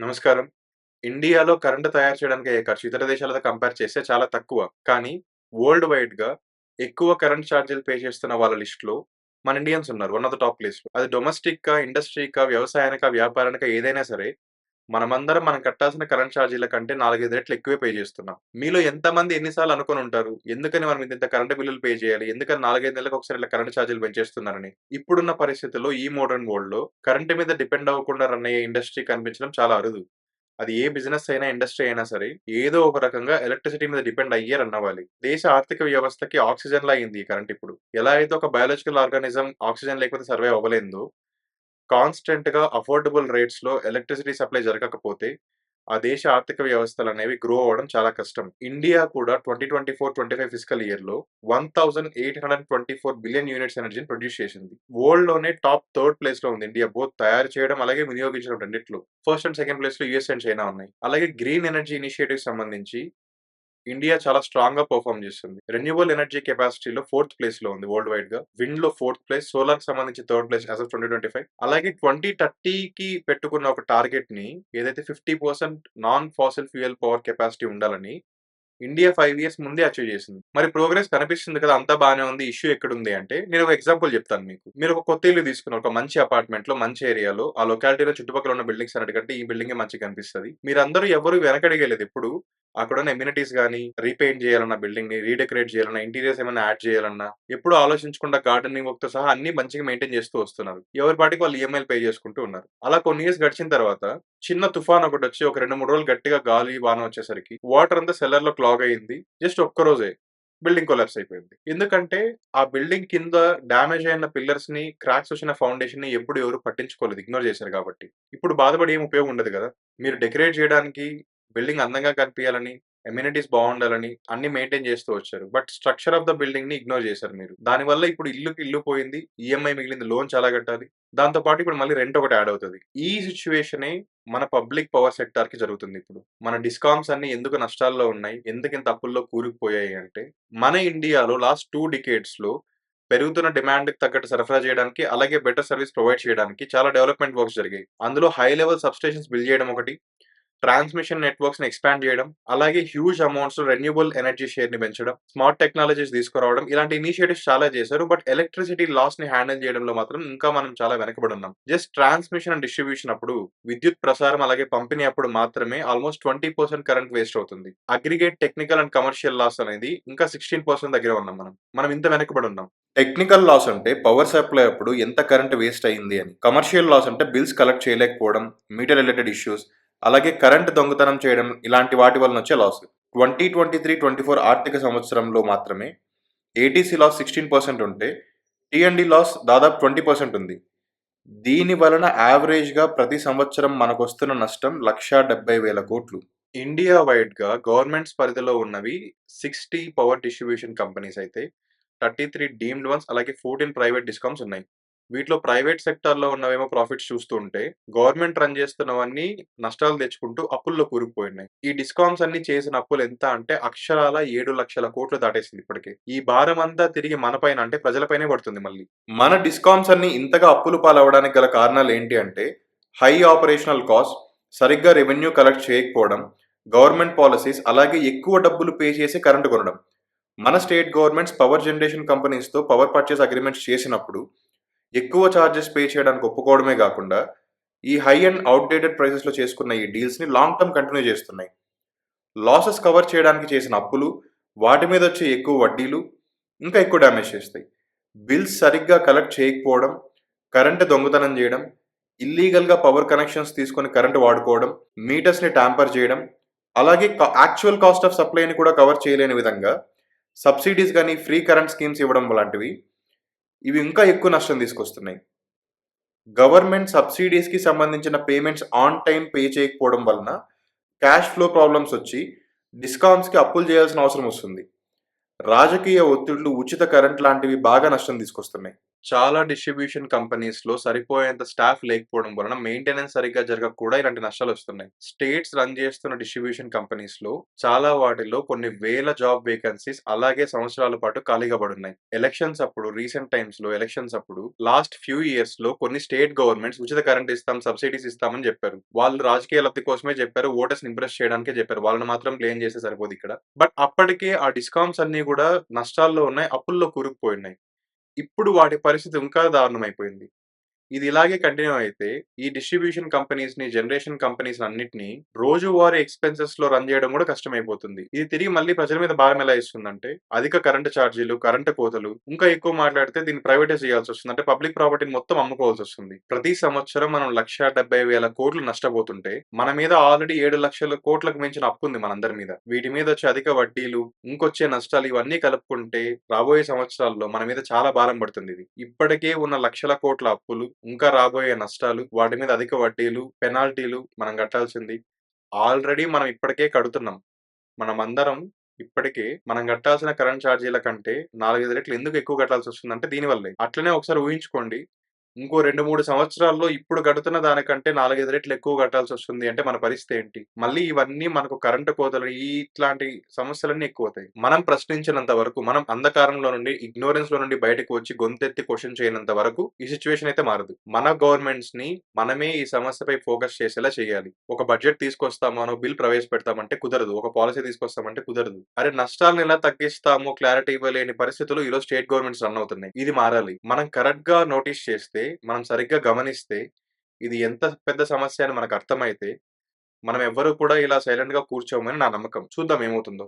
నమస్కారం. ఇండియాలో కరెంట్ తయారు చేయడానికి అయ్యే ఖర్చు ఇతర దేశాలతో కంపేర్ చేస్తే చాలా తక్కువ. కానీ వరల్డ్ వైడ్‌గా ఎక్కువ కరెంట్ చార్జీలు పే చేస్తున్న వాళ్ళ లిస్ట్‌లో మన ఇండియన్స్ ఉన్నారు. One of the top list అది ఇండస్ట్రీ ఇండస్ట్రీకా, వ్యవసాయానిక వ్యాపారానిక ఏదైనా సరే మనమందరం మనం కట్టాల్సిన కరెంట్ చార్జీల కంటే 4, 5 రెట్లు ఎక్కువే పే చేస్తున్నాం. మీలో ఎంతమంది ఎన్ని సార్లు ఉంటారు. ఎందుకని మనం ఇంత కరెంట్ బిల్లులు పే చేయాలి? ఎందుకని 4, 5 నెలలకు ఒకసారి ఇలా కరెంట్ చార్జీలు పెంచేస్తున్నారని. ఇప్పుడున్న పరిస్థితుల్లో ఈ మోడర్న్ వరల్డ్‌లో కరెంట్ మీద డిపెండ్ అవ్వకుండా రన్ అయ్యే ఇండస్ట్రీ కనిపించడం చాలా అరుదు. అది ఏ బిజినెస్ అయినా, ఇండస్ట్రీ అయినా సరే ఏదో ఒక రకంగా ఎలక్ట్రిసిటీ మీద డిపెండ్ అయ్యే రన్ అవ్వాలి. దేశ ఆర్థిక వ్యవస్థకి ఆక్సిజన్ లా అయింది కరెంట్ ఇప్పుడు. ఎలా అయితే ఒక బయాలజికల్ ఆర్గానిజం ఆక్సిజన్ లేకపోతే సర్వే అవ్వలేందో, కాన్స్టెంట్‌గా అఫోర్డబుల్ రేట్స్‌లో ఎలక్ట్రిసిటీ సప్లై జరగకపోతే ఆ దేశ ఆర్థిక వ్యవస్థలు అనేవి గ్రో అవ్వడం చాలా కష్టం. ఇండియా కూడా twenty twenty four twenty five physical ఇయర్‌లో 1824 బిలియన్ యూనిట్స్ ఎనర్జీని ప్రొడ్యూస్ చేసింది. వరల్డ్‌లోనే టాప్ థర్డ్ ప్లేస్‌లో ఉంది ఇండియా. బోత్ తయారు చేయడం అలాగే వినియోగించడం రెండిట్లో. ఫస్ట్ అండ్ సెకండ్ ప్లేస్‌లో యూఎస్ అండ్ చైనా ఉన్నాయి. అలాగే గ్రీన్ ఎనర్జీ ఇనిషియేటివ్ సంబంధించి ఇండియా చాలా స్ట్రాంగ్‌గా పర్ఫామ్ చేస్తుంది. రెన్యూబుల్ ఎనర్జీ కెపాసిటీలో ఫోర్త్ ప్లేస్లో ఉంది వరల్డ్ విన్లో ఫోర్త్ ప్లేస్, సోలార్‌కి సంబంధించి థర్డ్ ప్లేస్ యాజ్ ఆఫ్ 2025. అలాగే 2030కి పెట్టుకున్న ఒక టార్గెట్ని ఏదైతే 50% non fossil fuel power capacity ఉండాలని ఇండియా ఫైవ్ ఇయర్స్ ముందే అచీవ్ చేసింది. మరి ప్రోగ్రెస్ కనిపిస్తుంది కదా! అంతా బాగానే ఉంది. ఇష్యూ ఎక్కడుంది అంటే నేను ఒక ఎగ్జాంపుల్ చెప్తాను మీకు. మీరు ఒక కొత్త ఇల్లు తీసుకున్నారు. ఒక మంచి అపార్ట్మెంట్లో మంచి ఏరియాలో ఆ లొకాలిటీలో చుట్టుపక్కల ఉన్న బిల్డింగ్స్ అన్నిటికంటే ఈ బిల్డింగ్ మంచిగా కనిపిస్తది. మీరందరూ ఎవరు వెనకడిగలేదు ఎప్పుడు. అక్కడ ఉన్న ఎమ్యూనిటీస్ కానీ రీపెయింట్ చేయాలన్నా బిల్డింగ్‌ని, రీడెకరేట్ చేయాలన్నా, ఇంటీరియర్స్ ఏమైనా యాడ్ చేయాలన్నా, ఎప్పుడు ఆలోచించకుండా గార్డెనింగ్ వర్క్‌తో సహా అన్ని మంచిగా మెయింటైన్ చేస్తూ వస్తున్నారు. ఎవరి పాటికి వాళ్ళు ఈఎంఐలు పే చేసుకుంటూ ఉన్నారు. అలా కొన్ని ఇయర్స్ గడిచిన తర్వాత చిన్న తుఫాన్ ఒకటి వచ్చి ఒక 2, 3 రోజులు గట్టిగా గాలి, వాన వచ్చేసరికి వాటర్ అంతా సెల్లర్లో క్లాగ్ అయింది. జస్ట్ ఒక్క రోజే బిల్డింగ్ కొలాప్స్ అయిపోయింది. ఎందుకంటే ఆ బిల్డింగ్ కింద డ్యామేజ్ అయిన పిల్లర్స్ని క్రాక్స్ వచ్చిన ఫౌండేషన్ని ఎప్పుడు ఎవరు పట్టించుకోలేదు. ఇగ్నోర్ చేశారు కాబట్టి. ఇప్పుడు బాధపడి ఏం ఉపయోగం ఉండదు కదా! మీరు డెకరేట్ చేయడానికి, బిల్డింగ్ అందంగా కనిపియాలని, ఎమ్యూనిటీస్ బాగుండాలని అన్ని మెయింటైన్ చేస్తూ వచ్చారు. బట్ స్ట్రక్చర్ ఆఫ్ ద బిల్డింగ్ని ఇగ్నోర్ చేశారు మీరు. దానివల్ల ఇప్పుడు ఇల్లుకి ఇల్లు పోయింది. ఈఎంఐ మిగిలింది. లోన్ చాలా కట్టాలి. దాంతో పాటు ఇప్పుడు మళ్ళీ రెంట్ ఒకటి యాడ్ అవుతుంది ఈ సిట్యుయేషనే మన పబ్లిక్ పవర్ సెక్టార్కి జరుగుతుంది ఇప్పుడు. మన డిస్కామ్స్ అన్ని ఎందుకు నష్టాల్లో ఉన్నాయి? ఎందుకింత అప్పుల్లో కూరుకుపోయాయి అంటే, మన ఇండియాలో లాస్ట్ టూ డికేట్స్లో పెరుగుతున్న డిమాండ్‌కి తగ్గట్టు సరఫరా చేయడానికి, అలాగే బెటర్ సర్వీస్ ప్రొవైడ్ చేయడానికి చాలా డెవలప్‌మెంట్ వర్క్స్ జరిగాయి. అందులో హై లెవెల్ సబ్‌స్టేషన్స్ బిల్డ్ చేయడం ఒకటి. ట్రాన్స్‌మిషన్ నెట్‌వర్క్స్‌ని ఎక్స్‌పాండ్ చేయడం, అలాగే హ్యూజ్ అమౌంట్స్ రెన్యూబుల్ ఎనర్జీ షేర్ని పెంచడం, స్మార్ట్ టెక్నాలజీస్ తీసుకురావడం ఇలాంటి ఇనిషియేటివ్స్ చాలా చేశారు. బట్ ఎలక్ట్రిసిటీ లాస్ని హ్యాండిల్ చేయడంలో మాత్రం ఇంకా మనం చాలా వెనకబడి ఉన్నాం. జస్ట్ ట్రాన్స్‌మిషన్ అండ్ డిస్ట్రిబ్యూషన్ అప్పుడు విద్యుత్ ప్రసారం అలాగే పంపిణీ అప్పుడు మాత్రమే ఆల్‌మోస్ట్ 20% కరెంట్ వేస్ట్ అవుతుంది. Aggregate technical and commercial loss అనేది ఇంకా సిక్స్టీన్ పర్సెంట్ దగ్గర ఉన్నాం మనం. మనం ఇంత వెనకబడి ఉన్నాం. టెక్నికల్ లాస్ అంటే పవర్ సప్లై అప్పుడు ఎంత కరెంట్ వేస్ట్ అయింది అని. కమర్షియల్ లాస్ అంటే బిల్స్ కలెక్ట్ చేయలేకపోవడం, మీటర్ రిలేటెడ్ ఇష్యూస్, అలాగే కరెంట్ దొంగతనం చేయడం ఇలాంటి వాటి వలన వచ్చే లాస్. 2023, 24 ఆర్థిక సంవత్సరంలో మాత్రమే ఏటీసీ లాస్ 16% ఉంటే, టీఎండి లాస్ దాదాపు 20% ఉంది. దీని వలన యావరేజ్‌గా ప్రతి సంవత్సరం మనకు వస్తున్న నష్టం 1,70,000 కోట్లు. ఇండియా వైడ్‌గా గవర్నమెంట్స్ పరిధిలో ఉన్నవి 60 పవర్ డిస్ట్రిబ్యూషన్ కంపెనీస్ అయితే 33 డీమ్డ్ వన్స్ అలాగే 14 ప్రైవేట్ డిస్కామ్స్ ఉన్నాయి. వీటిలో ప్రైవేట్ సెక్టార్‌లో ఉన్నవేమో ప్రాఫిట్స్ చూస్తూ ఉంటే, గవర్నమెంట్ రన్ చేస్తున్నవన్నీ నష్టాలు తెచ్చుకుంటూ అప్పుల్లో కూరుకుపోయినాయి ఈ డిస్కామ్స్ అన్ని చేసిన అప్పులు ఎంత అంటే అక్షరాల ఏడు లక్షల కోట్లు దాటేసింది ఇప్పటికే. ఈ భారం అంతా తిరిగి మనపైన అంటే ప్రజలపైనే పడుతుంది మళ్ళీ. మన డిస్కామ్స్ అన్ని ఇంతగా అప్పుల పాలవడానికి గల కారణాలు ఏంటి అంటే, హై ఆపరేషనల్ కాస్ట్, సరిగ్గా రెవెన్యూ కలెక్ట్ చేయకపోవడం, గవర్నమెంట్ పాలసీస్ అలాగే ఎక్కువ డబ్బులు పే చేసి కరెంట్ కొనడం. మన స్టేట్ గవర్నమెంట్స్ పవర్ జనరేషన్ కంపెనీస్‌తో పవర్ పర్చేస్ అగ్రిమెంట్స్ చేసినప్పుడు ఎక్కువ చార్జెస్ పే చేయడానికి ఒప్పుకోవడమే కాకుండా ఈ హై అండ్ అవుట్డేటెడ్ ప్రైసెస్‌లో చేసుకున్న ఈ డీల్స్‌ని లాంగ్ టర్మ్ కంటిన్యూ చేస్తున్నాయి. లాసెస్ కవర్ చేయడానికి చేసిన అప్పులు, వాటి మీద వచ్చే ఎక్కువ వడ్డీలు ఇంకా ఎక్కువ డ్యామేజ్ చేస్తాయి. బిల్స్ సరిగ్గా కలెక్ట్ చేయకపోవడం, కరెంట్ దొంగతనం చేయడం, ఇల్లీగల్‌గా పవర్ కనెక్షన్స్ తీసుకొని కరెంట్ వాడుకోవడం, మీటర్స్‌ని ట్యాంపర్ చేయడం, అలాగే యాక్చువల్ కాస్ట్ ఆఫ్ సప్లైని కూడా కవర్ చేయలేని విధంగా సబ్సిడీస్ కానీ ఫ్రీ కరెంట్ స్కీమ్స్ ఇవ్వడం లాంటివి ఇవి ఇంకా ఎక్కువ నష్టం తీసుకొస్తున్నాయి. గవర్నమెంట్ సబ్సిడీస్‌కి సంబంధించిన పేమెంట్స్ ఆన్ టైమ్ పే చేయకపోవడం వలన క్యాష్ ఫ్లో ప్రాబ్లమ్స్ వచ్చి డిస్కౌంట్స్కి అప్పులు చేయాల్సిన అవసరం వస్తుంది. రాజకీయ ఒత్తిళ్ళు, ఉచిత కరెంట్ లాంటివి బాగా నష్టం తీసుకొస్తున్నాయి. చాలా డిస్ట్రిబ్యూషన్ కంపెనీస్లో సరిపోయేంత స్టాఫ్ లేకపోవడం వలన మెయింటెనెన్స్ సరిగ్గా జరగక కూడా ఇలాంటి నష్టాలొస్తున్నాయి. స్టేట్స్ రన్ చేస్తున్న డిస్ట్రిబ్యూషన్ కంపెనీస్లో చాలా వాటిల్లో కొన్ని వేల జాబ్ వేకెన్సీస్ అలాగే సంవత్సరాల పాటు ఖాళీగా పడున్నాయి. ఎలక్షన్స్ అప్పుడు రీసెంట్ టైమ్స్లో ఎలక్షన్స్ అప్పుడు లాస్ట్ ఫ్యూ ఇయర్స్లో కొన్ని స్టేట్ గవర్నమెంట్స్ ఉచిత కరెంట్ ఇస్తాం, సబ్సిడీస్ ఇస్తామని చెప్పారు. వాళ్ళు రాజకీయ లబ్ధి కోసమే చెప్పారు. ఓటర్స్ ఇంప్రెస్ చేయడానికే చెప్పారు. వాళ్ళని మాత్రం బ్లేమ్ చేస్తే సరిపోదిక్కడ. బట్ అప్పటికే ఆ డిస్కౌంట్స్ అన్ని కూడా నష్టాల్లో ఉన్నాయి. అప్పుల్లో కూరుకుపోయినాయి ఇప్పుడు వాటి పరిస్థితి ఇంకా దారుణమైపోయింది. ఇది ఇలాగే కంటిన్యూ అయితే ఈ డిస్ట్రిబ్యూషన్ కంపెనీస్ని జనరేషన్ కంపెనీస్ కంపెనీస్‌నన్నిటిని రోజువారీ ఎక్స్‌పెన్సెస్‌లో రన్ చేయడం కూడా కష్టమైపోతుంది. ఇది తిరిగి మళ్ళీ ప్రజల మీద భారం ఎలా ఇస్తుందంటే అధిక కరెంట్ ఛార్జీలు, కరెంట్ కోతలు ఇంకా ఎక్కువ మాట్లాడితే దీన్ని ప్రైవేటైజ్ చేయాల్సొస్తుంది. అంటే పబ్లిక్ ప్రాపర్టీని మొత్తం అమ్ముకోవాల్సి వస్తుంది ప్రతి సంవత్సరం మనం లక్ష డెబ్భై వేల కోట్లు నష్టపోతుంటే మన మీద ఆల్రెడీ ఏడు లక్షల కోట్లకు మించిన అప్పు ఉంది మనందరి మీద. వీటి మీద వచ్చే అధిక వడ్డీలు, ఇంకొచ్చే నష్టాలు ఇవన్నీ కలుపుకుంటే రాబోయే సంవత్సరాల్లో మన మీద చాలా భారం పడుతుంది ఇది ఇప్పటికే ఉన్న లక్షల కోట్ల అప్పులు, ఇంకా రాబోయే నష్టాలు, వాటి మీద అధిక వడ్డీలు, పెనాల్టీలు మనం కట్టాల్సింది. ఆల్రెడీ మనం ఇప్పటికే కడుతున్నాం. మనమందరం ఇప్పటికే మనం కట్టాల్సిన కరెంట్ ఛార్జీల కంటే 4, 5 రెట్లు ఎందుకు ఎక్కువ కట్టాల్సొస్తుందంటే దీని వల్లే. అట్లనే ఒకసారి ఊహించుకోండి. ఇంకో 2, 3 సంవత్సరాల్లో ఇప్పుడు కడుతున్న దానికంటే 4, 5 రెట్లు ఎక్కువ కట్టాల్సి వస్తుంది అంటే మన పరిస్థితి ఏంటి? మళ్ళీ ఇవన్నీ మనకు కరెంటు కోతలు ఇట్లాంటి సమస్యలన్నీ ఎక్కువ అవుతాయి మనం ప్రశ్నించినంత వరకు, మనం అంధకారంలో నుండి, ఇగ్నోరెన్స్లో నుండి బయటకు వచ్చి గొంతెత్తి క్వశ్చన్ చేయనంత వరకు ఈ సిచ్యువేషన్ అయితే మారదు. మన గవర్నమెంట్స్ని మనమే ఈ సమస్యపై ఫోకస్ చేసేలా చేయాలి. ఒక బడ్జెట్ తీసుకొస్తామనో, బిల్ ప్రవేశపెడతామంటే కుదరదు. ఒక పాలసీ తీసుకొస్తామంటే కుదరదు. అరే నష్టాలను ఎలా తగ్గిస్తామో క్లారిటీ ఇవ్వలేని పరిస్థితులు ఈరోజు స్టేట్ గవర్నమెంట్స్ రన్ అవుతున్నాయి. ఇది మారాలి. మనం కరెక్ట్గా నోటీస్ చేస్తే, మనం సరిగ్గా గమనిస్తే, ఇది ఎంత పెద్ద సమస్య అని మనకు అర్థమైతే, మనం ఎవ్వరు కూడా ఇలా సైలెంట్‌గా కూర్చోమని నా నమ్మకం. చూద్దాం ఏమవుతుందో.